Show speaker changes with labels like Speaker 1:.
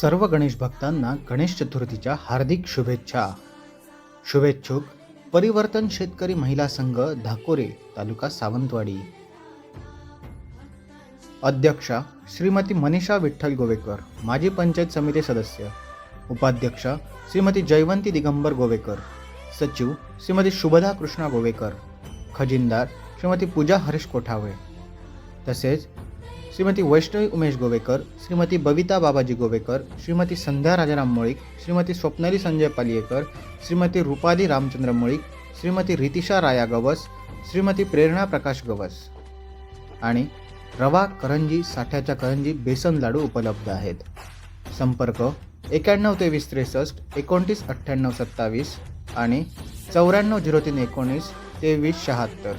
Speaker 1: सर्व गणेश भक्तांना गणेश चतुर्थीच्या हार्दिक शुभेच्छा. शुभेच्छुक परिवर्तन शेतकरी महिला संघ धाकोरे तालुका सावंतवाडी. अध्यक्षा श्रीमती मनीषा विठ्ठल गोवेकर माजी पंचायत समिती सदस्य. उपाध्यक्षा श्रीमती जयवंती दिगंबर गोवेकर. सचिव श्रीमती शुभदा कृष्णा गोवेकर. खजिनदार श्रीमती पूजा हरीश कोठावळे. तसेच श्रीमती वैष्णवी उमेश गोवेकर श्रीमती बबिता बाबाजी गोवेकर श्रीमती संध्या राजाराम मुळीक श्रीमती स्वप्नाली संजय पालियेकर श्रीमती रुपाली रामचंद्र मुळीक श्रीमती रितिशा राया गवस श्रीमती प्रेरणा प्रकाश गवस. आणि रवा करंजी साठ्याच्या करंजी बेसन लाडू उपलब्ध आहेत. संपर्क एक्याण्णव तेवीस त्रेसष्ट एकोणतीस अठ्ठ्याण्णव सत्तावीस आणि चौऱ्याण्णव झिरो तीन एकोणीस तेवीस शहात्तर.